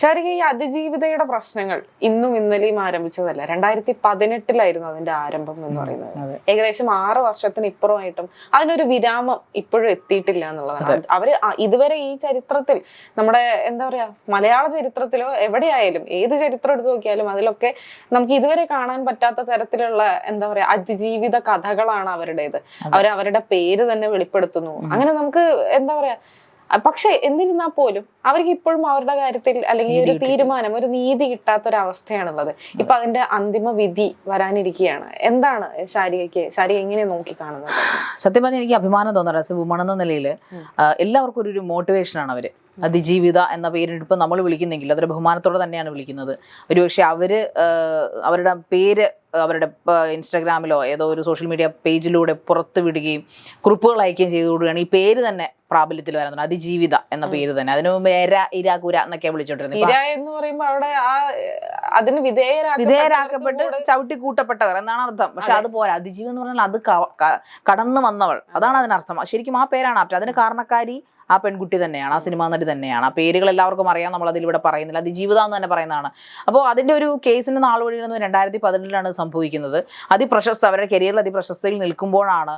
ശാരിക ഈ അതിജീവിതയുടെ പ്രശ്നങ്ങൾ ഇന്നും ഇന്നലെയും ആരംഭിച്ചതല്ല. രണ്ടായിരത്തി പതിനെട്ടിലായിരുന്നു അതിന്റെ ആരംഭം എന്ന് പറയുന്നത്. ഏകദേശം ആറ് വർഷത്തിന് ഇപ്പുറമായിട്ടും അതിനൊരു വിരാമം ഇപ്പോഴും എത്തിയിട്ടില്ല എന്നുള്ളതാണ്. അവർ ഇതുവരെ ഈ ചരിത്രത്തിൽ നമ്മുടെ എന്താ പറയാ മലയാള ചരിത്രത്തിലോ എവിടെയായാലും ഏത് ചരിത്രം എടുത്തു നോക്കിയാലും അതിലൊക്കെ നമുക്ക് ഇതുവരെ കാണാൻ പറ്റാത്ത തരത്തിലുള്ള എന്താ പറയാ അതിജീവിത കഥകളാണ് അവരുടേത്. അവർ അവരുടെ പേര് തന്നെ വെളിപ്പെടുത്തുന്നു. അങ്ങനെ നമുക്ക് എന്താ പറയാ പക്ഷേ എന്നിരുന്നാൽ പോലും അവർക്ക് ഇപ്പോഴും അവരുടെ കാര്യത്തിൽ അല്ലെങ്കിൽ ഒരു തീരുമാനം ഒരു നീതി കിട്ടാത്തൊരവസ്ഥയാണുള്ളത്. ഇപ്പൊ അതിന്റെ അന്തിമ വിധി വരാനിരിക്കുകയാണ്. എന്താണ് ശാരികയ്ക്ക് ശാരിക എങ്ങനെ നോക്കി കാണുന്നത് സത്യം പറഞ്ഞാൽ എനിക്ക് അഭിമാനം തോന്നാറ് ആസ് എ വുമൺ എന്ന നിലയിൽ എല്ലാവർക്കും ഒരു- ഒരു മോട്ടിവേഷൻ ആണ് അവർ. അതിജീവിത എന്ന പേരിന് ഇപ്പം നമ്മൾ വിളിക്കുന്നെങ്കിൽ അതൊരു ബഹുമാനത്തോടെ തന്നെയാണ് വിളിക്കുന്നത്. ഒരുപക്ഷെ അവർ അവരുടെ പേര് അവരുടെ ഇൻസ്റ്റാഗ്രാമിലോ ഏതോ ഒരു സോഷ്യൽ മീഡിയ പേജിലൂടെ പുറത്ത് വിടുകയും കുറിപ്പുകൾ അയക്കുകയും ചെയ്തു കൊടുക്കുകയാണ്. ഈ പേര് തന്നെ പ്രാബല്യത്തിൽ വരുന്നത് അതിജീവിത എന്ന പേര് തന്നെ. അതിനു മുമ്പ് എര ഇര കുര എന്നൊക്കെ വിളിച്ചോണ്ടിരുന്നത്. ഇര എന്ന് പറയുമ്പോൾ അവിടെ ആ അതിന് വിധേയരാക്കപ്പെട്ട് ചവിട്ടി കൂട്ടപ്പെട്ടവർ എന്നാണ് അർത്ഥം. പക്ഷെ അത്. പോരാ. അതിജീവി എന്ന് പറഞ്ഞാൽ അത് കടന്നു വന്നവൾ. അതാണ് അതിനർത്ഥം. ശരിക്കും ആ പേരാണ് ആപ്റ്റ്. അതിന് കാരണക്കാരി ആ പെൺകുട്ടി തന്നെയാണ് ആ സിനിമാ നടി തന്നെയാണ്. ആ പേരുകൾ എല്ലാവർക്കും അറിയാം നമ്മൾ അതിലിവിടെ പറയുന്നില്ല. അത് ജീവിതം എന്ന് തന്നെ പറയുന്നതാണ്. അപ്പോൾ അതിന്റെ ഒരു കേസിന്റെ നാൾ വഴിയുന്നത് രണ്ടായിരത്തി പതിനെട്ടിലാണ് സംഭവിക്കുന്നത്. അതിപ്രശസ്ത അവരുടെ കരിയറിൽ അതിപ്രശസ്തയിൽ നിൽക്കുമ്പോഴാണ്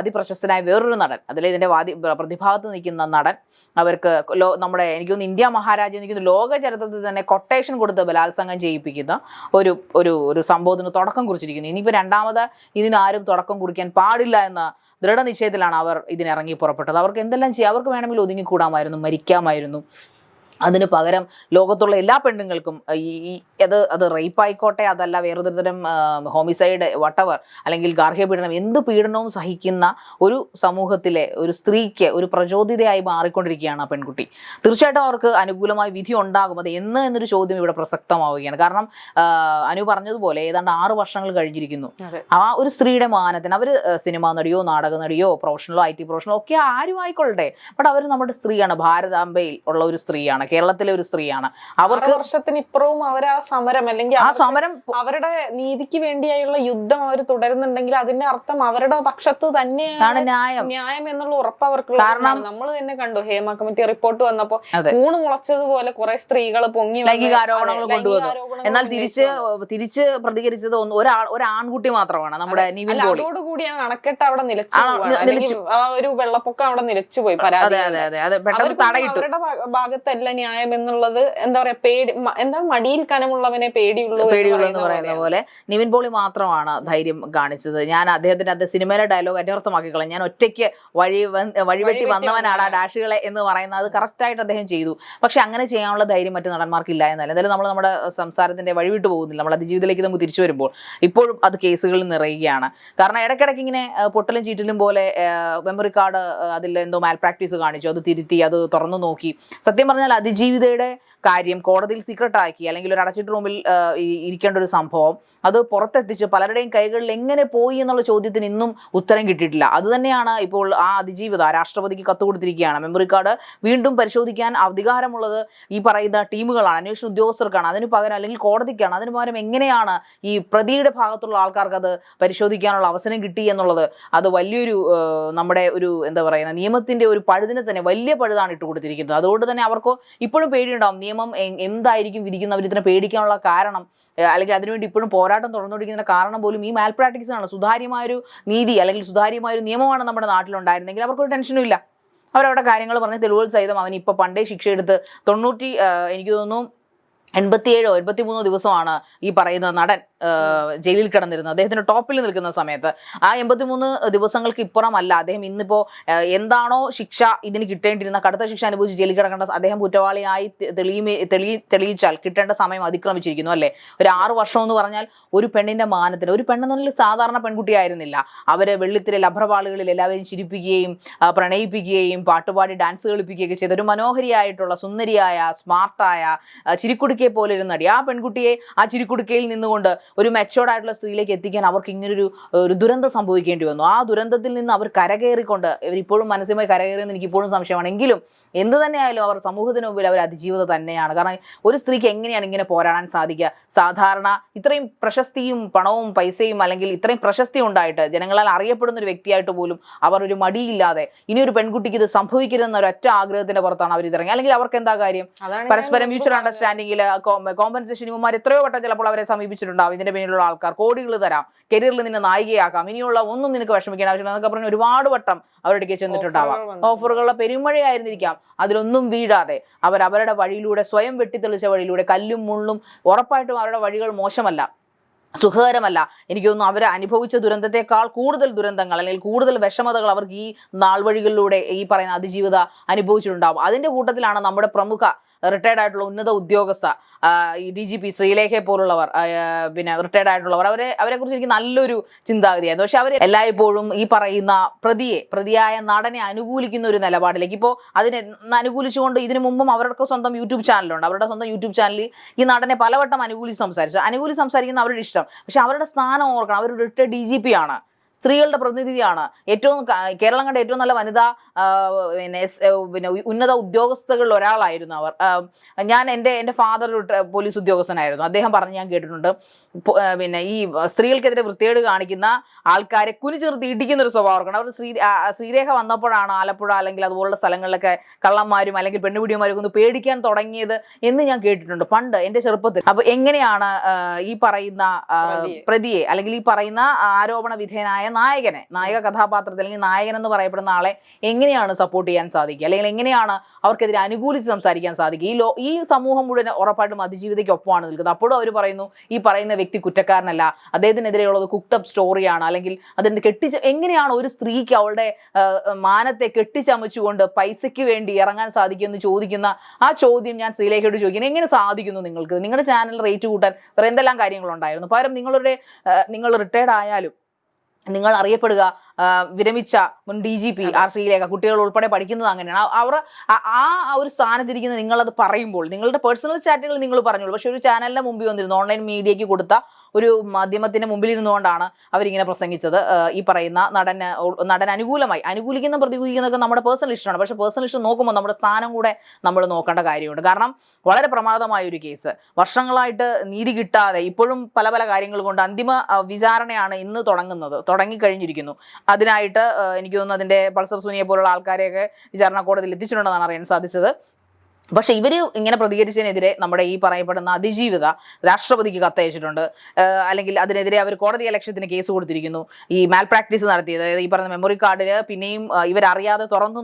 അതിപ്രശസ്തനായ വേറൊരു നടൻ അതിൽ ഇതിന്റെ വാദി പ്രതിഭാഗത്ത് നിൽക്കുന്ന നടൻ അവർക്ക് ലോ നമ്മുടെ എനിക്കൊന്ന് ഇന്ത്യ മഹാരാജ്യം തോന്നുന്നു ലോക ചരിത്രത്തിൽ തന്നെ കൊട്ടേഷൻ കൊടുത്ത് ബലാത്സംഗം ചെയ്യിപ്പിക്കുന്ന ഒരു ഒരു ഒരു സംഭവത്തിന് തുടക്കം കുറിച്ചിരിക്കുന്നു. ഇനിയിപ്പോൾ രണ്ടാമത് ഇതിനാരും തുടക്കം കുറിക്കാൻ പാടില്ല എന്ന ദൃഢനിശ്ചയത്തിലാണ് അവർ ഇതിനിറങ്ങി പുറപ്പെട്ടത്. അവർക്ക് എന്തെല്ലാം ചെയ്യാം? അവർക്ക് വേണമെങ്കിൽ ഒതുങ്ങിക്കൂടാമായിരുന്നു മരിക്കാമായിരുന്നു. അതിന് പകരം ലോകത്തുള്ള എല്ലാ പെണ്ണുങ്ങൾക്കും ഈ അത് അത് റേപ്പ് ആയിക്കോട്ടെ അതല്ല വേറൊരു തരം ഹോമിസൈഡ് വട്ടവർ അല്ലെങ്കിൽ ഗാർഹിക പീഡനം എന്ത് പീഡനവും സഹിക്കുന്ന ഒരു സമൂഹത്തിലെ ഒരു സ്ത്രീക്ക് ഒരു പ്രചോദിതയായി മാറിക്കൊണ്ടിരിക്കുകയാണ് ആ പെൺകുട്ടി. തീർച്ചയായിട്ടും അവർക്ക് അനുകൂലമായ വിധി ഉണ്ടാകും. അത് എന്ന് എന്നൊരു ചോദ്യം ഇവിടെ പ്രസക്തമാവുകയാണ്. കാരണം അനു പറഞ്ഞതുപോലെ ഏതാണ്ട് ആറ് വർഷങ്ങൾ കഴിഞ്ഞിരിക്കുന്നു. ആ ഒരു സ്ത്രീയുടെ മാനത്തിന് അവർ സിനിമാ നടിയോ നാടക നടിയോ പ്രൊഫഷണലോ ഐ ടി പ്രൊഫഷണലോ ഒക്കെ ആരും ആയിക്കൊള്ളട്ടെ. ബട്ട് അവർ നമ്മുടെ സ്ത്രീയാണ്. ഭാരതാംബയിൽ ഉള്ള ഒരു സ്ത്രീയാണ്. കേരളത്തിലെ ഒരു സ്ത്രീയാണ്. അവർക്ക് വർഷത്തിന് ഇപ്പുറവും അവർ ആ സമരം അല്ലെങ്കിൽ ആ സമരം അവരുടെ നീതിക്ക് വേണ്ടിയായുള്ള യുദ്ധം അവർ തുടരുന്നുണ്ടെങ്കിൽ അതിന്റെ അർത്ഥം അവരുടെ പക്ഷത്ത് തന്നെയാണ് ന്യായം. ന്യായം എന്നുള്ള ഉറപ്പ് അവർക്ക് കാരണം- നമ്മൾ തന്നെ കണ്ടു ഹേമ കമ്മിറ്റി റിപ്പോർട്ട് വന്നപ്പോ ഊണ് മുളച്ചതുപോലെ കുറെ സ്ത്രീകൾ പൊങ്ങി വന്ന് ലൈംഗിക കൊണ്ടുവന്നു. എന്നാൽ തിരിച്ച്. തിരിച്ച് പ്രതികരിച്ചത് ഒന്ന് ഒരാൾ ഒരു ആൺകുട്ടി മാത്രമാണ് നമ്മുടെ നിവിൻ അല്ല പോളി. അതോടുകൂടി ആ അണക്കെട്ട് അവിടെ നിലച്ചു ആ, ഒരു വെള്ളപ്പൊക്കം അവിടെ നിലച്ചു പോയി പരാതി അതെ അതെ അതെ അതെ. പെട്ടെന്ന് തടയിട്ടു. അവരുടെ ഭാഗത്തല്ല ന്യായം എന്നുള്ളത് എന്താ പറയാ പേടി എന്താ മടിയിൽ കനമുള്ളവനെ പേടിയുള്ളൂ പേടിയുള്ളൂ എന്ന് പറയുന്ന പോലെ നിവിൻ പോളി മാത്രമാണ് ധൈര്യം കാണിച്ചത്. ഞാൻ അദ്ദേഹത്തിന്റെ അത് സിനിമയിലെ ഡയലോഗ് അന്വർത്ഥമാക്കിക്കളെ ഞാൻ ഒറ്റയ്ക്ക് വഴി വഴിവെട്ടി വന്നവനാണ് ആ ഡാഷുകളെ എന്ന് പറയുന്നത്. അത് കറക്റ്റായിട്ട് അദ്ദേഹം ചെയ്തു. പക്ഷെ അങ്ങനെ ചെയ്യാനുള്ള ധൈര്യം മറ്റു നടന്മാർക്കില്ല എന്നല്ല എന്തായാലും നമ്മൾ നമ്മുടെ സംസാരത്തിന്റെ വഴിവിട്ട് പോകുന്നില്ല. നമ്മൾ അതിജീവിതത്തിലേക്ക് നമുക്ക് തിരിച്ചു വരുമ്പോൾ ഇപ്പോഴും അത് കേസുകളിൽ നിറയുകയാണ്. കാരണം ഇടയ്ക്കിടയ്ക്ക് ഇങ്ങനെ പൊട്ടലും ചീറ്റലും പോലെ മെമ്മറി കാർഡ് അതിൽ എന്തോ മാൽ പ്രാക്ടീസ് കാണിച്ചു. അത് തിരുത്തി അത് തുറന്നു നോക്കി. സത്യം പറഞ്ഞാൽ അതിജീവിതയുടെ കാര്യം കോടതിയിൽ സീക്രട്ട് ആക്കി അല്ലെങ്കിൽ ഒരു അടച്ചിട്ട് റൂമിൽ ഇരിക്കേണ്ട ഒരു സംഭവം. അത് പുറത്തെത്തിച്ച് പലരുടെയും കൈകളിൽ എങ്ങനെ പോയി എന്നുള്ള ചോദ്യത്തിന് ഇന്നും ഉത്തരം കിട്ടിയിട്ടില്ല. അതുതന്നെയാണ് ഇപ്പോൾ ആ അതിജീവിത രാഷ്ട്രപതിക്ക് കത്ത് കൊടുത്തിരിക്കുകയാണ്. മെമ്മറി കാർഡ് വീണ്ടും പരിശോധിക്കാൻ അധികാരമുള്ളത് ഈ പറയുന്ന ടീമുകളാണ്. അന്വേഷണ ഉദ്യോഗസ്ഥർക്കാണ്. അതിന് പകരം അല്ലെങ്കിൽ കോടതിക്കാണ്. അതിന് പകരം എങ്ങനെയാണ് ഈ പ്രതിയുടെ ഭാഗത്തുള്ള ആൾക്കാർക്ക് അത് പരിശോധിക്കാനുള്ള അവസരം കിട്ടി എന്നുള്ളത്. അത് വലിയൊരു നമ്മുടെ ഒരു എന്താ പറയുന്ന നിയമത്തിന്റെ ഒരു പഴുതിനെ തന്നെ വലിയ പഴുതാണ് ഇട്ട് കൊടുത്തിരിക്കുന്നത് അതുകൊണ്ട് തന്നെ അവർക്ക് ഇപ്പോഴും പേടിയുണ്ടാവും. നിയമം എന്തായിരിക്കും എന്തായിരിക്കും വിധിക്കുന്നവർ ഇതിനെ പേടിക്കാനുള്ള കാരണം? അല്ലെങ്കിൽ അതിനുവേണ്ടി ഇപ്പോഴും പോരാട്ടം തുടർന്നുകൊണ്ടിരിക്കുന്ന കാരണം പോലും ഈ മാൽ പ്രാക്ടീസ് ആണ് സുതാര്യമായൊരു നീതി അല്ലെങ്കിൽ സുതാര്യമായൊരു നിയമമാണ് നമ്മുടെ നാട്ടിലുണ്ടായിരുന്നെങ്കിൽ അവർക്കൊരു ടെൻഷനും ഇല്ല. അവരവിടെ കാര്യങ്ങൾ പറഞ്ഞ് തെളിവുകൾ സഹിതം അവൻ ഇപ്പൊ പണ്ടേ ശിക്ഷ എടുത്ത് തൊണ്ണൂറ്റി എനിക്ക് തോന്നുന്നു എൺപത്തിയേഴോ എൺപത്തിമൂന്നോ ദിവസമാണ് ഈ പറയുന്ന നടൻ ജയിലിൽ കിടന്നിരുന്നത്. അദ്ദേഹത്തിന്റെ ടോപ്പിൽ നിൽക്കുന്ന സമയത്ത് ആ എൺപത്തിമൂന്ന് ദിവസങ്ങൾക്ക് ഇപ്പുറമല്ല അദ്ദേഹം ഇന്നിപ്പോ എന്താണോ ശിക്ഷ ഇതിന് കിട്ടേണ്ടിരുന്ന കടുത്ത ശിക്ഷ അനുഭവിച്ച് ജയിലിൽ കിടക്കേണ്ട അദ്ദേഹം കുറ്റവാളിയായി തെളിയുമേ തെളി തെളിയിച്ചാൽ കിട്ടേണ്ട സമയം അതിക്രമിച്ചിരിക്കുന്നു അല്ലേ? ഒരു ആറു വർഷം എന്ന് പറഞ്ഞാൽ ഒരു പെണ്ണിന്റെ മാനത്തിന് ഒരു പെണ്ണെന്നുള്ള സാധാരണ പെൺകുട്ടിയായിരുന്നില്ല അവരെ വെള്ളിത്തിരെ ലഭ്രവാളുകളിൽ എല്ലാവരെയും ചിരിപ്പിക്കുകയും പ്രണയിപ്പിക്കുകയും പാട്ടുപാടി ഡാൻസ് കളിപ്പിക്കുകയൊക്കെ ചെയ്ത ഒരു മനോഹരിയായിട്ടുള്ള സുന്ദരിയായ സ്മാർട്ടായ ചിരിക്കുടുക്കി ചിരിക്കുടുക്കയെ പോലെ ഒരു നടി. ആ പെൺകുട്ടിയെ ആ ചിരിക്കുടുക്കയിൽ നിന്നുകൊണ്ട് ഒരു മെച്ചോർഡ് ആയിട്ടുള്ള സ്ത്രീയിലേക്ക് എത്തിക്കാൻ അവർക്ക് ഇങ്ങനൊരു ഒരു ദുരന്തം സംഭവിക്കേണ്ടി വന്നു. ആ ദുരന്തത്തിൽ നിന്ന് അവർ കരകയറിക്കൊണ്ട് ഇവരിപ്പോഴും മനസ്സുമായി കരകയറിയെന്ന് എനിക്കിപ്പോഴും സംശയമാണ്. എങ്കിലും എന്ത് തന്നെയായാലും അവർ സമൂഹത്തിന് മുമ്പിൽ അവർ അതിജീവിത തന്നെയാണ്. കാരണം ഒരു സ്ത്രീക്ക് എങ്ങനെയാണ് ഇങ്ങനെ പോരാടാൻ സാധിക്കുക? സാധാരണ ഇത്രയും പ്രശസ്തിയും പണവും പൈസയും അല്ലെങ്കിൽ ഇത്രയും പ്രശസ്തി ഉണ്ടായിട്ട് ജനങ്ങളാൽ അറിയപ്പെടുന്ന ഒരു വ്യക്തിയായിട്ട് പോലും അവർ ഒരു മടിയില്ലാതെ ഇനി ഒരു പെൺകുട്ടിക്ക് ഇത് സംഭവിക്കരുതെന്ന ഒരു ഒറ്റ ആഗ്രഹത്തിന്റെ പുറത്താണ് അവർ ഇതിറങ്ങി അല്ലെങ്കിൽ അവർക്ക് എന്താ കാര്യം? പരസ്പരം മ്യൂച്വൽ അണ്ടർസ്റ്റാൻഡിംഗിൽ കോമ്പൻസേഷൻ ഇവന്മാർ എത്രയോ വട്ടം ചിലപ്പോൾ അവരെ സമീപിച്ചിട്ടുണ്ടാവും. ഇതിന്റെ പിന്നിലുള്ള ആൾക്കാർ കോടികൾ തരാം. കരിയറിൽ നിന്നെ നായികയാക്കാം. ഇനിയുള്ള ഒന്നും നിനക്ക് വിഷമിക്കാൻ ആവശ്യമില്ല. എന്നൊക്കെ പറഞ്ഞ് ഒരുപാട് വട്ടം അവരുടെ ചെന്നിട്ടുണ്ടാവാം. ഓഫറുകളുടെ പെരുമഴയായിരുന്നിരിക്കാം. അതിലൊന്നും വീഴാതെ അവർ അവരുടെ വഴിയിലൂടെ സ്വയം വെട്ടിത്തെളിച്ച വഴിയിലൂടെ കല്ലും മുള്ളും ഉറപ്പായിട്ടും അവരുടെ വഴികൾ മോശമല്ല സുഖകരമല്ല. എനിക്ക് തോന്നുന്നു അവർ അനുഭവിച്ച ദുരന്തത്തെക്കാൾ കൂടുതൽ ദുരന്തങ്ങൾ അല്ലെങ്കിൽ കൂടുതൽ വിഷമതകൾ അവർക്ക് ഈ നാൾ വഴികളിലൂടെ ഈ പറയുന്ന അതിജീവിത അനുഭവിച്ചിട്ടുണ്ടാവും. അതിന്റെ കൂട്ടത്തിലാണ് നമ്മുടെ പ്രമുഖ റിട്ടയർഡ് ആയിട്ടുള്ള ഉന്നത ഉദ്യോഗസ്ഥ ഡി ജി പി ശ്രീലേഖയെ പോലുള്ളവർ പിന്നെ റിട്ടയർഡ് ആയിട്ടുള്ളവർ അവരെ അവരെ കുറിച്ച് എനിക്ക് നല്ലൊരു ചിന്താഗതിയായിരുന്നു. പക്ഷെ അവർ എല്ലായ്പ്പോഴും ഈ പറയുന്ന പ്രതിയെ പ്രതിയായ നടനെ അനുകൂലിക്കുന്ന ഒരു നിലപാടിലേക്ക് ഇപ്പോൾ അതിനെ അനുകൂലിച്ചുകൊണ്ട് ഇതിനു മുമ്പും അവരുടെ സ്വന്തം യൂട്യൂബ് ചാനലുണ്ട്. അവരുടെ സ്വന്തം യൂട്യൂബ് ചാനലിൽ ഈ നടനെ പലവട്ടം അനുകൂലിച്ച് സംസാരിച്ചു. അനുകൂലിച്ച് സംസാരിക്കുന്ന അവരുടെ ഇഷ്ടം. പക്ഷെ അവരുടെ സ്ഥാനം ഓർക്കണം. അവർ റിട്ടയർഡ് ഡി ജി പി ആണ്. സ്ത്രീകളുടെ പ്രതിനിധിയാണ്. ഏറ്റവും കേരളം കണ്ട ഏറ്റവും നല്ല വനിതാ പിന്നെ പിന്നെ ഉന്നത ഉദ്യോഗസ്ഥകളിൽ ഒരാളായിരുന്നു അവർ. ഞാൻ എന്റെ എന്റെ ഫാദർ പോലീസ് ഉദ്യോഗസ്ഥനായിരുന്നു. അദ്ദേഹം പറഞ്ഞ് ഞാൻ കേട്ടിട്ടുണ്ട്. പിന്നെ ഈ സ്ത്രീകൾക്കെതിരെ വൃത്തികേട് കാണിക്കുന്ന ആൾക്കാരെ കുനിച്ചിർത്തി ഇടിക്കുന്ന ഒരു സ്വഭാവം ഉണ്ട് അവർ ശ്രീ ശ്രീരേഖ വന്നപ്പോഴാണ് ആലപ്പുഴ അല്ലെങ്കിൽ അതുപോലുള്ള സ്ഥലങ്ങളിലൊക്കെ കള്ളന്മാരും അല്ലെങ്കിൽ പെണ്ണുപിടിയന്മാരും ഒന്ന് പേടിക്കാൻ തുടങ്ങിയത് എന്ന് ഞാൻ കേട്ടിട്ടുണ്ട്. പണ്ട് എന്റെ ചെറുപ്പത്തിൽ. അപ്പൊ എങ്ങനെയാണ് ഈ പറയുന്ന പ്രതിയെ. പ്രതിയെ അല്ലെങ്കിൽ ഈ പറയുന്ന ആരോപണ വിധേയനായ നായകനെ നായക കഥാപാത്രത്തിൽ അല്ലെങ്കിൽ നായകൻ എന്ന് പറയപ്പെടുന്ന ആളെ എങ്ങനെയാണ് സപ്പോർട്ട് ചെയ്യാൻ സാധിക്കുക? അല്ലെങ്കിൽ എങ്ങനെയാണ് അവർക്കെതിരെ അനുകൂലിച്ച് സംസാരിക്കാൻ സാധിക്കുക? ഈ ലോ ഈ സമൂഹം മുഴുവൻ ഉറപ്പായിട്ടും അതിജീവിതയ്ക്കൊപ്പമാണ് നിൽക്കുന്നത്. അപ്പോഴും അവർ പറയുന്നു ഈ പറയുന്ന വ്യക്തി കുറ്റക്കാരനല്ല. അദ്ദേഹത്തിനെതിരെയുള്ളത് കുക്ടപ്പ് സ്റ്റോറിയാണ് അല്ലെങ്കിൽ അതിന് കെട്ടിച്ച എങ്ങനെയാണ് ഒരു സ്ത്രീക്ക് അവളുടെ മാനത്തെ കെട്ടിച്ചമച്ചുകൊണ്ട് പൈസയ്ക്ക് വേണ്ടി ഇറങ്ങാൻ സാധിക്കുമെന്ന് ചോദിക്കുന്ന ആ ചോദ്യം ഞാൻ ശ്രീലേഖയോട് ചോദിക്കുന്നത് എങ്ങനെ സാധിക്കുന്നു നിങ്ങൾക്ക്? നിങ്ങളുടെ ചാനൽ റേറ്റ് കൂട്ടാൻ വേറെ എന്തെല്ലാം കാര്യങ്ങളുണ്ടായിരുന്നു? പകരം നിങ്ങളുടെ നിങ്ങൾ റിട്ടയർഡ് ആയാലും നിങ്ങൾ അറിയപ്പെടുക വിരമിച്ച മുൻ D G P R Sreelekha കുട്ടികൾ ഉൾപ്പെടെ പഠിക്കുന്നത് അങ്ങനെയാണ്. അവർ ആ- ആ ഒരു സ്ഥാനത്തിരിക്കുന്ന നിങ്ങളത് പറയുമ്പോൾ നിങ്ങളുടെ പേഴ്സണൽ ചാറ്റുകൾ നിങ്ങൾ പറഞ്ഞോളൂ. പക്ഷെ ഒരു ചാനലിന്റെ മുമ്പിൽ വന്നിരുന്നു ഓൺലൈൻ മീഡിയയ്ക്ക് കൊടുത്ത ഒരു മാധ്യമത്തിന് മുമ്പിൽ ഇരുന്നുകൊണ്ടാണ് അവരിങ്ങനെ പ്രസംഗിച്ചത്. ഈ പറയുന്ന നടൻ നടൻ അനുകൂലമായി അനുകൂലിക്കുന്ന പ്രതികൂലിക്കുന്നതൊക്കെ നമ്മുടെ പേഴ്സണൽ ഇഷ്ടമാണ് പക്ഷേ പേഴ്സണൽ ഇഷ്ടം നോക്കുമ്പോൾ നമ്മുടെ സ്ഥാനം കൂടെ നമ്മൾ നോക്കേണ്ട കാര്യമുണ്ട്. കാരണം വളരെ പ്രമാദമായ ഒരു കേസ് വർഷങ്ങളായിട്ട് നീതി കിട്ടാതെ ഇപ്പോഴും പല പല കാര്യങ്ങൾ കൊണ്ട് അന്തിമ വിചാരണയാണ് ഇന്ന് തുടങ്ങുന്നത്. തുടങ്ങിക്കഴിഞ്ഞിരിക്കുന്നു. അതിനായിട്ട് എനിക്ക് തോന്നുന്നു അതിന്റെ പൾസർ സുനിയെ പോലുള്ള ആൾക്കാരെയൊക്കെ വിചാരണ കോടതിയിൽ എത്തിച്ചിട്ടുണ്ടെന്നാണ് അറിയാൻ സാധിച്ചത്. പക്ഷെ ഇവർ ഇങ്ങനെ പ്രതികരിച്ചതിനെതിരെ നമ്മുടെ ഈ പറയപ്പെടുന്ന അതിജീവിത രാഷ്ട്രപതിക്ക് കത്തയച്ചിട്ടുണ്ട്. അല്ലെങ്കിൽ അതിനെതിരെ അവർ കോടതി അലക്ഷ്യത്തിന് കേസ് കൊടുത്തിരിക്കുന്നു. ഈ മാൽ പ്രാക്ടീസ് നടത്തിയത് അതായത് ഈ പറഞ്ഞ മെമ്മറി കാർഡിൽ പിന്നെയും ഇവരറിയാതെ തുറന്നു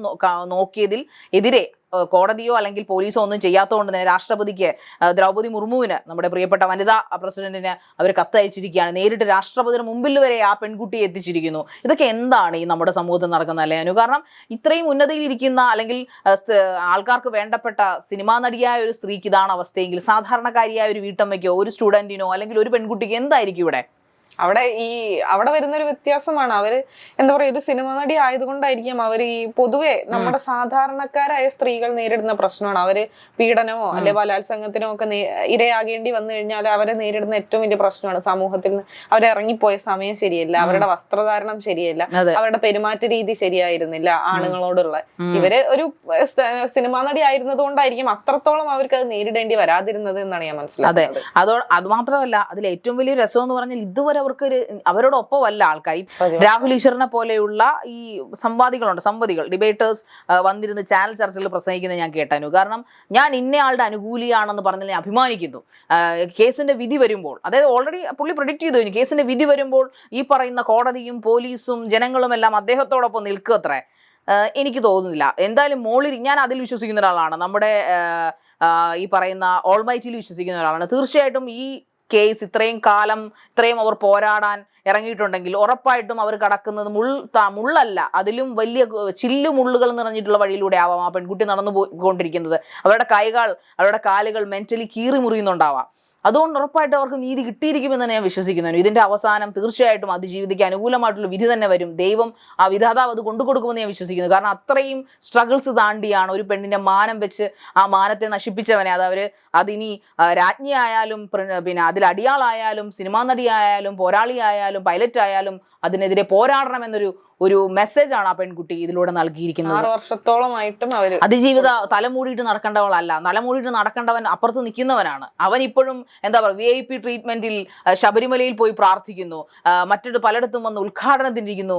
നോക്കിയതിൽ എതിരെ കോടതിയോ അല്ലെങ്കിൽ പോലീസോ ഒന്നും ചെയ്യാത്തതുകൊണ്ട് തന്നെ രാഷ്ട്രപതിക്ക് ദ്രൗപതി മുർമുവിന് നമ്മുടെ പ്രിയപ്പെട്ട വനിതാ പ്രസിഡന്റിന് അവർ കത്തയച്ചിരിക്കുകയാണ്. നേരിട്ട് രാഷ്ട്രപതിയുടെ മുമ്പിൽ വരെ ആ പെൺകുട്ടിയെ എത്തിച്ചിരിക്കുന്നു. ഇതൊക്കെ എന്താണ് ഈ നമ്മുടെ സമൂഹത്തിൽ നടക്കുന്ന അല്ലേ അനു? കാരണം ഇത്രയും ഉന്നതിയിലിരിക്കുന്ന അല്ലെങ്കിൽ ആൾക്കാർക്ക് വേണ്ടപ്പെട്ട സിനിമാ നടിയായ ഒരു സ്ത്രീക്ക് ഇതാണ് അവസ്ഥയെങ്കിൽ സാധാരണക്കാരിയായ ഒരു വീട്ടമ്മയ്ക്കോ ഒരു സ്റ്റുഡന്റിനോ അല്ലെങ്കിൽ ഒരു പെൺകുട്ടിക്ക് എന്തായിരിക്കും ഇവിടെ? അവിടെ ഈ അവിടെ വരുന്നൊരു വ്യത്യാസമാണ്. അവർ എന്താ പറയാ ഒരു സിനിമ നടി ആയതുകൊണ്ടായിരിക്കും അവർ ഈ പൊതുവെ നമ്മുടെ സാധാരണക്കാരായ സ്ത്രീകൾ നേരിടുന്ന പ്രശ്നമാണ്. അവർ പീഡനമോ അല്ലെ ബലാത്സംഗത്തിനോ ഒക്കെ ഇരയാകേണ്ടി വന്നു കഴിഞ്ഞാൽ അവരെ നേരിടുന്ന ഏറ്റവും വലിയ പ്രശ്നമാണ്. സമൂഹത്തിൽ നിന്ന് അവരിറങ്ങിപ്പോയ സമയം ശരിയല്ല. അവരുടെ വസ്ത്രധാരണം ശരിയല്ല. അവരുടെ പെരുമാറ്റ രീതി ശരിയായിരുന്നില്ല ആണുങ്ങളോടുള്ള. ഇവർ ഒരു സിനിമ സിനിമാ നടി ആയിരുന്നത് കൊണ്ടായിരിക്കും അത്രത്തോളം അവർക്ക് അത് നേരിടേണ്ടി വരാതിരുന്നത് എന്നാണ് ഞാൻ മനസ്സിലാക്കുന്നത്. അതോ അത് മാത്രമല്ല അതിൽ ഏറ്റവും വലിയ രസം എന്ന് പറഞ്ഞാൽ ഇതുവരെ അവർക്ക് അവരോടൊപ്പമല്ല ആൾക്കാർ രാഹുൽ ഈശ്വറിനെ പോലെയുള്ള ഈ സംവാദികളുണ്ട് സംവാദികൾ ഡിബേറ്റേഴ്സ് വന്നിരുന്ന് ചാനൽ ചർച്ചയിൽ പ്രസംഗിക്കുന്നത് ഞാൻ കേട്ടാനു കാരണം ഞാൻ ഇന്നയാളുടെ അനുകൂലിയാണെന്ന് പറഞ്ഞാൽ ഞാൻ അഭിമാനിക്കുന്നു കേസിന്റെ വിധി വരുമ്പോൾ അതായത് ഓൾറെഡി പുള്ളി പ്രൊഡിക്റ്റ് ചെയ്തു കഴിഞ്ഞു കേസിന്റെ വിധി വരുമ്പോൾ ഈ പറയുന്ന കോടതിയും പോലീസും ജനങ്ങളും എല്ലാം അദ്ദേഹത്തോടൊപ്പം നിൽക്കുക അത്രേ എനിക്ക് തോന്നുന്നില്ല. എന്തായാലും മോളിൽ ഞാൻ അതിൽ വിശ്വസിക്കുന്ന ഒരാളാണ്. നമ്മുടെ ഈ പറയുന്ന ഓൾമൈറ്റിയിൽ വിശ്വസിക്കുന്ന ഒരാളാണ്. തീർച്ചയായിട്ടും ഈ കേസ് ഇത്രയും കാലം ഇത്രയും അവർ പോരാടാൻ ഇറങ്ങിയിട്ടുണ്ടെങ്കിൽ ഉറപ്പായിട്ടും അവർ കടക്കുന്നത് മുൾ മുള്ളല്ല. അതിലും വലിയ ചില്ലു മുള്ളുകൾ നിറഞ്ഞിട്ടുള്ള വഴിയിലൂടെ ആവാം ആ പെൺകുട്ടി നടന്നു പോയിക്കൊണ്ടിരിക്കുന്നത് അവരുടെ കൈകൾ അവരുടെ കാലുകൾ മെന്റലി കീറി മുറിയുന്നുണ്ടാവാം. അതുകൊണ്ട് ഉറപ്പായിട്ട് അവർക്ക് നീതി കിട്ടിയിരിക്കുമെന്ന് ഞാൻ വിശ്വസിക്കുന്നു. ഇതിന്റെ അവസാനം തീർച്ചയായിട്ടും അതിജീവിതയ്ക്ക് അനുകൂലമായിട്ടുള്ള വിധി തന്നെ വരും. ദൈവം ആ വിധാതാവ് അത് കൊണ്ടുകൊടുക്കുമെന്ന് ഞാൻ വിശ്വസിക്കുന്നു. കാരണം അത്രയും സ്ട്രഗിൾസ് താണ്ടിയാണ് ഒരു പെണ്ണിന്റെ മാനം വെച്ച് ആ മാനത്തെ നശിപ്പിച്ചവനെ. അത് അവർ അതിനി രാജ്ഞിയായാലും പിന്നെ അതിൽ അടിയാളായാലും സിനിമാ നടിയായാലും പോരാളിയായാലും പൈലറ്റ് ആയാലും അതിനെതിരെ പോരാടണം എന്നൊരു ഒരു മെസ്സേജ് ആണ് ആ പെൺകുട്ടി ഇതിലൂടെ നൽകിയിരിക്കുന്നത്. ആറ് വർഷത്തോളമായിട്ടും അവർ അതിജീവിത തലമൂടിയിട്ട് നടക്കേണ്ടവളല്ല. തലമൂടിയിട്ട് നടക്കേണ്ടവൻ അപ്പുറത്ത് നിൽക്കുന്നവനാണ്. അവൻ ഇപ്പോഴും എന്താ പറയുക വി ഐ പി ട്രീറ്റ്മെന്റിൽ ശബരിമലയിൽ പോയി പ്രാർത്ഥിക്കുന്നു. മറ്റൊരു പലയിടത്തും വന്ന് ഉദ്ഘാടനത്തിനിരിക്കുന്നു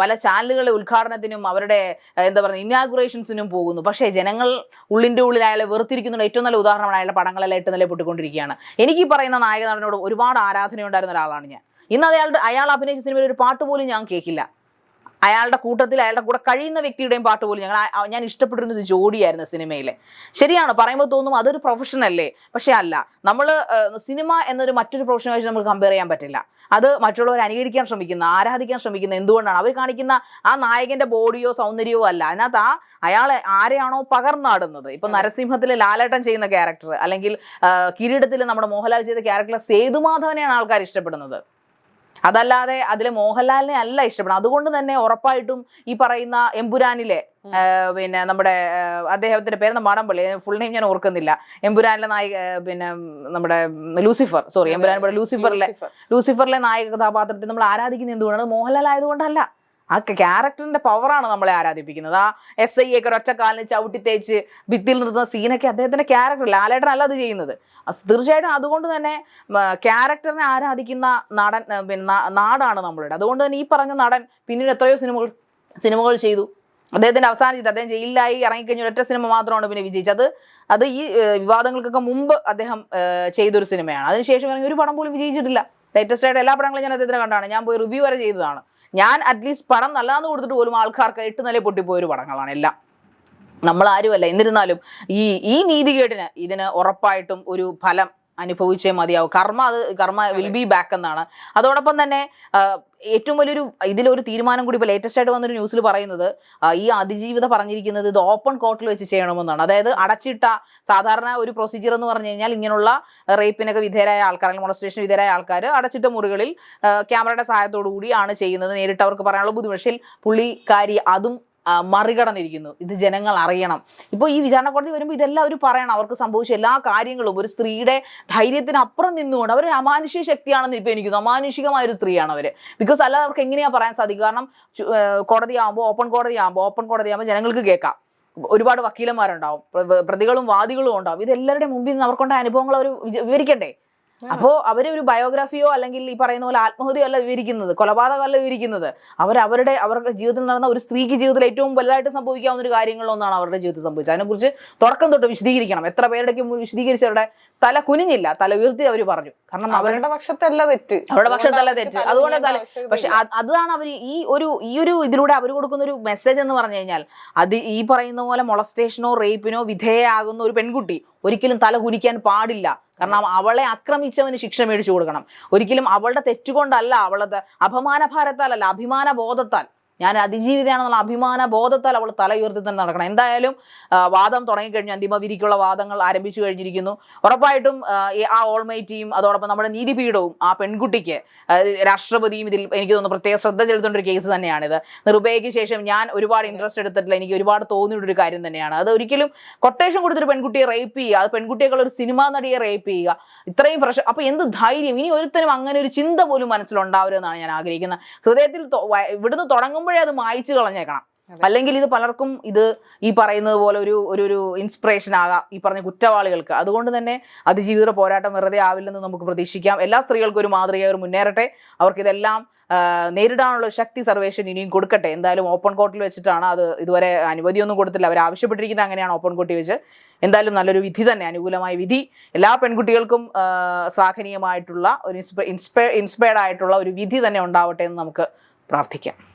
പല ചാനലുകളുടെ ഉദ്ഘാടനത്തിനും അവരുടെ എന്താ പറയുക ഇനാഗുറേഷൻസിനും പോകുന്നു. പക്ഷേ ജനങ്ങൾ ഉള്ളിന്റെ ഉള്ളിൽ അയാളെ വെറുത്തിരിക്കുന്നുണ്ട് ഏറ്റവും നല്ല ഉദാഹരണമാണ് അയാളുടെ പടങ്ങളെല്ലാം എട്ട് നില പൊട്ടിക്കൊണ്ടിരിക്കുകയാണ്. എനിക്ക് ഈ പറയുന്ന നായക നടനോട് ഒരുപാട് ആരാധനയുണ്ടായിരുന്ന ഒരാളാണ് ഞാൻ. ഇന്ന് അയാളുടെ അയാൾ അഭിനയിച്ച സിനിമയിൽ ഒരു പാട്ട് പോലും ഞാൻ കേൾക്കില്ല. അയാളുടെ കൂട്ടത്തിൽ അയാളുടെ കൂടെ കഴിയുന്ന വ്യക്തിയുടെയും പാട്ട് പോലും ഞങ്ങൾ ഞാൻ ഇഷ്ടപ്പെട്ടിരുന്നത് ജോഡിയായിരുന്നു സിനിമയിലെ. ശരിയാണ്? പറയുമ്പോൾ തോന്നും അതൊരു പ്രൊഫഷൻ അല്ലേ? പക്ഷെ അല്ല. നമ്മൾ സിനിമ എന്നൊരു മറ്റൊരു പ്രൊഫഷൻ വെച്ച് നമുക്ക് കമ്പയർ ചെയ്യാൻ പറ്റില്ല. അത് മറ്റുള്ളവർ അനുകരിക്കാൻ ശ്രമിക്കുന്ന ആരാധിക്കാൻ ശ്രമിക്കുന്ന എന്തുകൊണ്ടാണ്? അവർ കാണിക്കുന്ന ആ നായകന്റെ ബോഡിയോ സൗന്ദര്യമോ അല്ല. അതിനകത്ത് ആ അയാളെ ആരെയാണോ പകർന്നാടുന്നത്? ഇപ്പൊ നരസിംഹത്തിലെ ലാലേട്ടൻ ചെയ്യുന്ന ക്യാരക്ടർ അല്ലെങ്കിൽ കിരീടത്തിൽ നമ്മുടെ മോഹൻലാൽ ചെയ്ത ക്യാരക്ടർ സേതുമാധവനെയാണ് ആൾക്കാർ ഇഷ്ടപ്പെടുന്നത്. അതല്ലാതെ അതിലെ മോഹൻലാലിനെ അല്ല ഇഷ്ടപ്പെടുന്നത്. അതുകൊണ്ട് തന്നെ ഉറപ്പായിട്ടും ഈ പറയുന്ന എമ്പുരാനിലെ പിന്നെ നമ്മുടെ അദ്ദേഹത്തിന്റെ പേര് മാടമ്പള്ളി ഫുൾ നെയിം ഞാൻ ഓർക്കുന്നില്ല. എമ്പുരാനിലെ നായിക പിന്നെ നമ്മുടെ ലൂസിഫർ സോറി എമ്പുരാൻ ലൂസിഫറിലെ. ലൂസിഫറിലെ നായക കഥാപാത്രത്തെ നമ്മൾ ആരാധിക്കുന്നത് എന്തുകൊണ്ടാണ്? മോഹൻലാൽ ആയതുകൊണ്ടല്ല. ആ ക്യാരക്ടറിന്റെ പവറാണ് നമ്മളെ ആരാധിപ്പിക്കുന്നത്. ആ എസ് ഐ ഒക്കെ ഒറ്റക്കാലിന് ചവിട്ടി തേച്ച് ഭിത്തിയിൽ നിർത്തുന്ന സീനൊക്കെ അദ്ദേഹത്തിന്റെ ക്യാരക്ടർ ലാലേട്ടൻ അല്ല അത് ചെയ്യുന്നത്. തീർച്ചയായിട്ടും അതുകൊണ്ട് തന്നെ ക്യാരക്ടറിനെ ആരാധിക്കുന്ന നടൻ പിന്നെ നാടാണ് നമ്മളുടെ. അതുകൊണ്ട് തന്നെ ഈ പറഞ്ഞ നടൻ പിന്നീട് എത്രയോ സിനിമകൾ സിനിമകൾ ചെയ്തു. അദ്ദേഹത്തിന്റെ അവസാന ചെയ്ത് അദ്ദേഹം ജയിലിലായി ഇറങ്ങിക്കഴിഞ്ഞ ഒരൊറ്റ സിനിമ മാത്രമാണ് പിന്നെ വിജയിച്ചത്. അത് ഈ വിവാദങ്ങൾക്കൊക്കെ മുമ്പ് അദ്ദേഹം ചെയ്തൊരു സിനിമയാണ്. അതിനുശേഷം ഇറങ്ങി ഒരു പടം പോലും വിജയിച്ചിട്ടില്ല. ലേറ്റസ്റ്റ് ആയിട്ട് എല്ലാ പടങ്ങളും ഞാൻ അദ്ദേഹത്തിനെ കണ്ടാണ്. ഞാൻ പോയി റിവ്യൂ വരെ ചെയ്തതാണ്. ഞാൻ അറ്റ്ലീസ്റ്റ് പടം നല്ലതെന്ന് കൊടുത്തിട്ട് പോലും ആൾക്കാർക്ക് എട്ട് നില പൊട്ടിപ്പോയൊരു പടങ്ങളാണ് എല്ലാം. നമ്മൾ ആരുമല്ല എന്നിരുന്നാലും ഈ ഈ നീതികേടിന് ഇതിന് ഉറപ്പായിട്ടും ഒരു ഫലം അനുഭവിച്ചേ മതിയാവും. കർമ്മ അത് കർമ്മ വിൽ ബി ബാക്ക് എന്നാണ്. അതോടൊപ്പം തന്നെ ഏറ്റവും വലിയൊരു ഇതിലൊരു തീരുമാനം കൂടി ഇപ്പോൾ ലേറ്റസ്റ്റ് ആയിട്ട് വന്നൊരു ന്യൂസിൽ പറയുന്നത് ഈ അതിജീവിത പറഞ്ഞിരിക്കുന്നത് ഇത് ഓപ്പൺ കോർട്ടിൽ വെച്ച് ചെയ്യണമെന്നാണ്. അതായത് അടച്ചിട്ട സാധാരണ ഒരു പ്രൊസീജിയർ എന്ന് പറഞ്ഞു കഴിഞ്ഞാൽ ഇങ്ങനെയുള്ള റേപ്പിനൊക്കെ വിധേയരായ ആൾക്കാർ അല്ലെങ്കിൽ മൊളസ്റ്റേഷൻ വിധേയരായ ആൾക്കാർ അടച്ചിട്ട മുറികളിൽ ക്യാമറയുടെ സഹായത്തോടു കൂടിയാണ് ചെയ്യുന്നത്. നേരിട്ട് അവർക്ക് പറയാനുള്ള ബുദ്ധിമുട്ട്. പക്ഷേ പുള്ളിക്കാരി അതും മറികടന്നിരിക്കുന്നു. ഇത് ജനങ്ങൾ അറിയണം. ഇപ്പോൾ ഈ വിചാരണ കോടതി വരുമ്പോൾ ഇതെല്ലാം അവർ പറയണം. അവർക്ക് സംഭവിച്ച എല്ലാ കാര്യങ്ങളും. ഒരു സ്ത്രീയുടെ ധൈര്യത്തിനപ്പുറം നിന്നുകൊണ്ട് അവർ അമാനുഷിക ശക്തിയാണെന്ന് ഇപ്പോൾ എനിക്ക് അമാനുഷികമായ ഒരു സ്ത്രീയാണ് അവർ ബിക്കോസ് അല്ലാതെ അവർക്ക് എങ്ങനെയാണ് പറയാൻ സാധിക്കും? കാരണം കോടതിയാകുമ്പോൾ ഓപ്പൺ കോടതിയാകുമ്പോൾ ഓപ്പൺ കോടതിയാകുമ്പോൾ ജനങ്ങൾക്ക് കേൾക്കാം. ഒരുപാട് വക്കീലന്മാരുണ്ടാവും. പ്ര- പ്രതികളും വാദികളും ഉണ്ടാവും. ഇതെല്ലാവരുടെ മുമ്പിൽ നിന്ന് അവർക്കുണ്ടായ അനുഭവങ്ങൾ അവർ വിവരിക്കണ്ടേ? അപ്പോൾ അവർ ഒരു ബയോഗ്രാഫിയോ അല്ലെങ്കിൽ ഈ പറയുന്ന പോലെ ആത്മഹത്യയോ അല്ല വിവരിക്കുന്നത് കൊലപാതകമല്ല വിവരിക്കുന്നത്. അവർ അവരുടെ അവരുടെ ജീവിതത്തിൽ നടന്ന ഒരു സ്ത്രീക്ക് ജീവിതത്തിൽ ഏറ്റവും വലുതായിട്ട് സംഭവിക്കാവുന്ന ഒരു കാര്യങ്ങളൊന്നാണ് അവരുടെ ജീവിതത്തിൽ സംഭവിച്ചത്. അതിനെക്കുറിച്ച് തുടക്കം തൊട്ട് വിശദീകരിക്കണം. എത്ര പേരുടെയും വിശദീകരിച്ചവരുടെ തല കുനിഞ്ഞില്ല തല ഉയർത്തി അവർ പറഞ്ഞു. കാരണം അവരുടെ പക്ഷത്തല്ല തെറ്റ്. അവരുടെ പക്ഷത്തല്ല തെറ്റ്. അതുകൊണ്ട് തല പക്ഷെ അതാണ് അവർ ഈ ഒരു ഈ ഒരു ഇതിലൂടെ അവർ കൊടുക്കുന്ന ഒരു മെസ്സേജ് എന്ന് പറഞ്ഞു കഴിഞ്ഞാൽ അത് ഈ പറയുന്ന പോലെ മൊളസ്റ്റേഷനോ റേപ്പിനോ വിധേയയാകുന്ന ഒരു പെൺകുട്ടി ഒരിക്കലും തല കുനിക്കാൻ പാടില്ല. കാരണം അവളെ ആക്രമിച്ചവന് ശിക്ഷ മേടിച്ചു കൊടുക്കണം. ഒരിക്കലും അവളുടെ തെറ്റുകൊണ്ടല്ല അവളത് അപമാന ഭാരത്താലല്ല അഭിമാന ബോധത്താൽ ഞാൻ അതിജീവിതയാണെന്നുള്ള അഭിമാന ബോധത്താൽ അവൾ തല ഉയർത്തി തന്നെ നടക്കണം. എന്തായാലും വാദം തുടങ്ങിക്കഴിഞ്ഞു അന്തിമ വിധിക്കുള്ള വാദങ്ങൾ ആരംഭിച്ചു കഴിഞ്ഞിരിക്കുന്നു. ഉറപ്പായിട്ടും ആ, ഓൾമൈറ്റിയും അതോടൊപ്പം നമ്മുടെ നീതിപീഠവും ആ പെൺകുട്ടിക്ക് രാഷ്ട്രപതിയും ഇതിൽ എനിക്ക് തോന്നുന്നു പ്രത്യേക ശ്രദ്ധ ചെലുത്തേണ്ട ഒരു കേസ് തന്നെയാണിത്. നിർഭയയ്ക്ക് ശേഷം ഞാൻ ഒരുപാട് ഇൻട്രസ്റ്റ് എടുത്തിട്ടില്ല. എനിക്ക് ഒരുപാട് തോന്നിയിട്ടൊരു കാര്യം തന്നെയാണ്. അത് ഒരിക്കലും കൊട്ടേഷൻ കൊടുത്തൊരു പെൺകുട്ടിയെ റേപ്പ് ചെയ്യുക അത് പെൺകുട്ടിയേക്കാൾ ഒരു സിനിമാ നടിയെ റേപ്പ് ചെയ്യുക ഇത്രയും പ്രശ്നം അപ്പൊ എന്ത് ധൈര്യം? ഇനി ഒരുത്തരും അങ്ങനെ ഒരു ചിന്ത പോലും മനസ്സിലുണ്ടാവരുമെന്നാണ് ഞാൻ ആഗ്രഹിക്കുന്നത്. ഹൃദയത്തിൽ ഇവിടുന്ന് വ- തുടങ്ങുമ്പോഴേ അത് മായ്ച്ചു കളഞ്ഞേക്കണം. അല്ലെങ്കിൽ ഇത് പലർക്കും ഇത് ഈ പറയുന്നത് പോലെ ഒരു ഒരു ഒരു ഇൻസ്പിറേഷൻ ആകാം ഈ പറഞ്ഞ കുറ്റവാളികൾക്ക്. അതുകൊണ്ട് തന്നെ അതിജീവിത പോരാട്ടം വെറുതെ ആവില്ലെന്ന് നമുക്ക് പ്രതീക്ഷിക്കാം. എല്ലാ സ്ത്രീകൾക്കും ഒരു അവർ മുന്നേറട്ടെ. അവർക്ക് ഇതെല്ലാം ആ, നേരിടാനുള്ള ശക്തി സർവേഷൻ ഇനിയും കൊടുക്കട്ടെ. എന്തായാലും ഓപ്പൺ കോർട്ടിൽ വെച്ചിട്ടാണ് അത് ഇതുവരെ അനുമതിയൊന്നും കൊടുത്തില്ല. അവർ ആവശ്യപ്പെട്ടിരിക്കുന്നത് അങ്ങനെയാണ് ഓപ്പൺ കോർട്ടിൽ വെച്ച്. എന്തായാലും നല്ലൊരു വിധി തന്നെ അനുകൂലമായ വിധി. എല്ലാ പെൺകുട്ടികൾക്കും ശ്ലാഘനീയമായിട്ടുള്ള ഒരു ഇൻസ്പെ ഇൻസ്പെ ഇൻസ്പയർഡ് ആയിട്ടുള്ള ഒരു വിധി തന്നെ ഉണ്ടാവട്ടെ എന്ന് നമുക്ക് പ്രാർത്ഥിക്കാം.